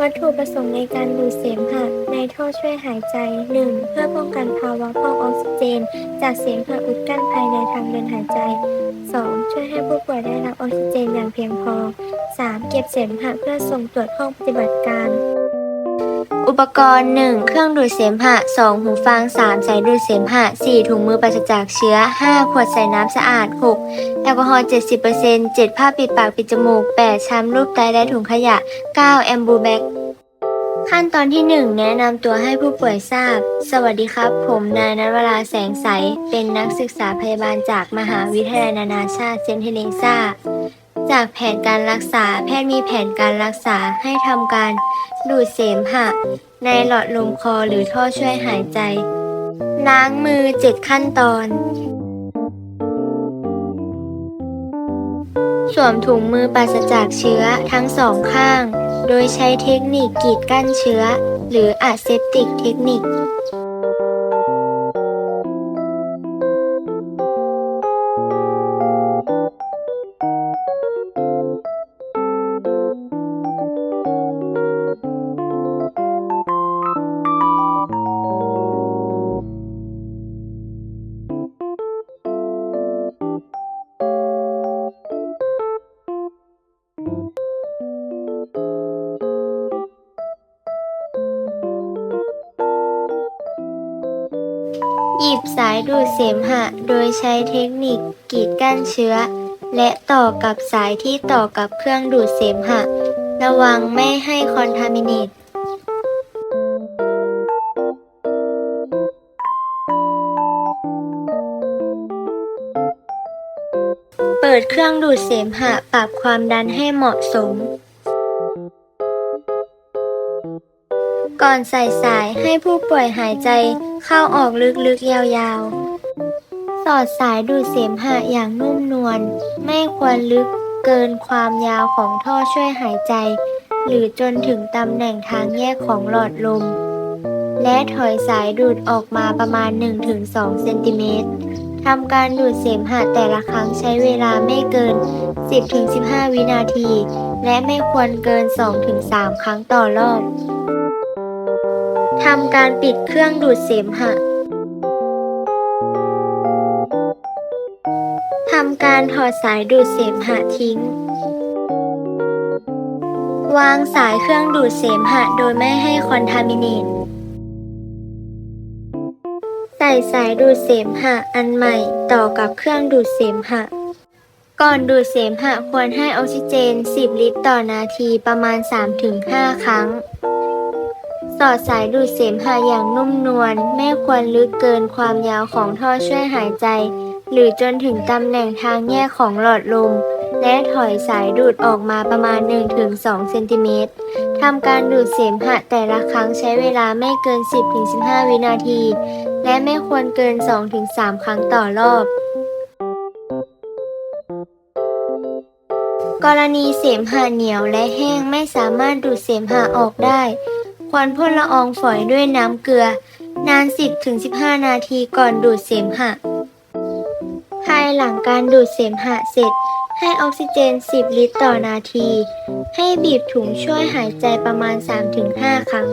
วัตถุประสงค์ในการดูดเสมหะในท่อช่วยหายใจ 1. เพื่อป้องกันภาวะพองออกซิเจน จากเสมหะอุดกั้นภายในทางเดินหายใจ 2. ช่วยให้ผู้ป่วยได้รับออกซิเจนอย่างเพียงพอ 3. เก็บเสมหะเพื่อส่งตรวจห้องปฏิบัติการ อุปกรณ์ 1. เครื่องดูดเสมหะ 2. หูฟัง 3. สายดูดเสมหะ 4. ถุงมือปราศจากเชื้อ 5. ขวดใส่น้ำสะอาด 6. แอลกอฮอล์70% 7. ผ้าปิดปากปิดจมูก 8. ช้ำรูปไตและถุงขยะ 9. แอมบูแบกขั้นตอนที่ 1 แนะนำตัวให้ผู้ป่วยทราบ สวัสดีครับ ผมนายนัทวราแสงใส เป็นนักศึกษาพยาบาลจากมหาวิทยาลัยนานาชาติเซนเฮเลนซาจากแผนการรักษา แพทย์มีแผนการรักษาให้ทำการ ดูดเสมหะ ในหลอดลมคอหรือท่อช่วยหายใจ ล้างมือ7ขั้นตอน สวมถุงมือปราศจากเชื้อทั้งสองข้าง โดยใช้เทคนิคกีดกั้นเชื้อ หรืออะเซปติกเทคนิค หยิบสายดูดเสมหะ โดยใช้เทคนิคกีดกั้นเชื้อ และต่อกับสายที่ต่อกับเครื่องดูดเสมหะ ระวังไม่ให้คอนทามิเนตเปิดเครื่องดูดเสมหะปรับความดันให้เหมาะสม ก่อนใส่สายให้ผู้ป่วยหายใจ เข้าออกลึกๆยาวๆ สอดสายดูดเสมหะอย่างนุ่มนวล ไม่ควรลึกเกินความยาวของท่อช่วยหายใจ หรือจนถึงตำแหน่งทางแยกของหลอดลม และถอยสายดูดออกมาประมาณ 1-2 เซนติเมตรทำการดูดเสมหะแต่ละครั้งใช้เวลาไม่เกิน 10-15 วินาที และไม่ควรเกิน 2-3 ครั้งต่อรอบ ทำการปิดเครื่องดูดเสมหะทำการถอดสายดูดเสมหะทิ้ง วางสายเครื่องดูดเสมหะโดยไม่ให้คอนทามิเนตใส่สายดูดเสมหะอันใหม่ต่อกับเครื่องดูดเสมหะ ก่อนดูดเสมหะควรให้ออกซิเจน 10 ลิตรต่อนาทีประมาณ 3-5 ครั้ง สอสายดูดเสมหะอย่างนุ่มนวลไม่ควรลึกเกินความยาวของท่อช่วยหายใจ หรือจนถึงตำแหน่งทางแยกของหลอดลม และถอยสายดูดออกมาประมาณ 1-2 เซนติเมตรทำการดูดเสมหะแต่ละครั้งใช้เวลาไม่เกิน 10-15 วินาที และไม่ควรเกิน 2-3 ครั้งต่อรอบกรณีเสมหะเหนียวและแห้งไม่สามารถดูดเสมหะออกได้ ควรพ่นละอองฝอยด้วยน้ำเกลือ นาน 10-15 นาทีก่อนดูดเสมหะ ภายหลังการดูดเสมหะเสร็จ ให้ออกซิเจน 10 ลิตรต่อนาที ให้บีบถุงช่วยหายใจประมาณ 3-5 ครั้ง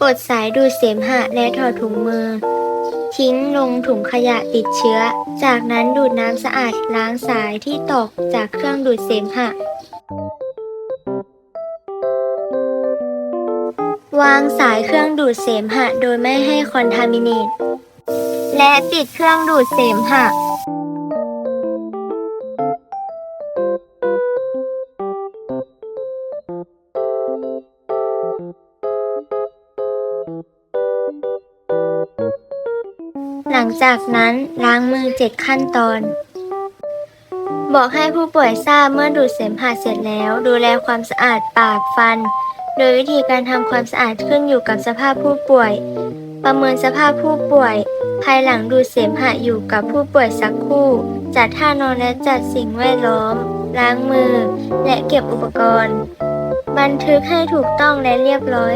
ปลดสายดูดเสมหะและถอดถุงมือ ทิ้งลงถุงขยะติดเชื้อ จากนั้นดูดน้ำสะอาดล้างสายที่ตกจากเครื่องดูดเสมหะ วางสายเครื่องดูดเสมหะโดยไม่ให้คอนทามิเนตและปิดเครื่องดูดเสมหะ หลังจากนั้นล้างมือ7ขั้นตอน บอกให้ผู้ป่วยทราบเมื่อดูดเสมหะเสร็จแล้ว ดูแลความสะอาดปากฟัน โดยวิธีการทำความสะอาดขึ้นอยู่กับสภาพผู้ป่วย ประเมินสภาพผู้ป่วย ภายหลังดูดเสมหะอยู่กับผู้ป่วยสักคู่ จัดท่านอนและจัดสิ่งแวดล้อม ล้างมือ และเก็บอุปกรณ์ บันทึกให้ถูกต้องและเรียบร้อย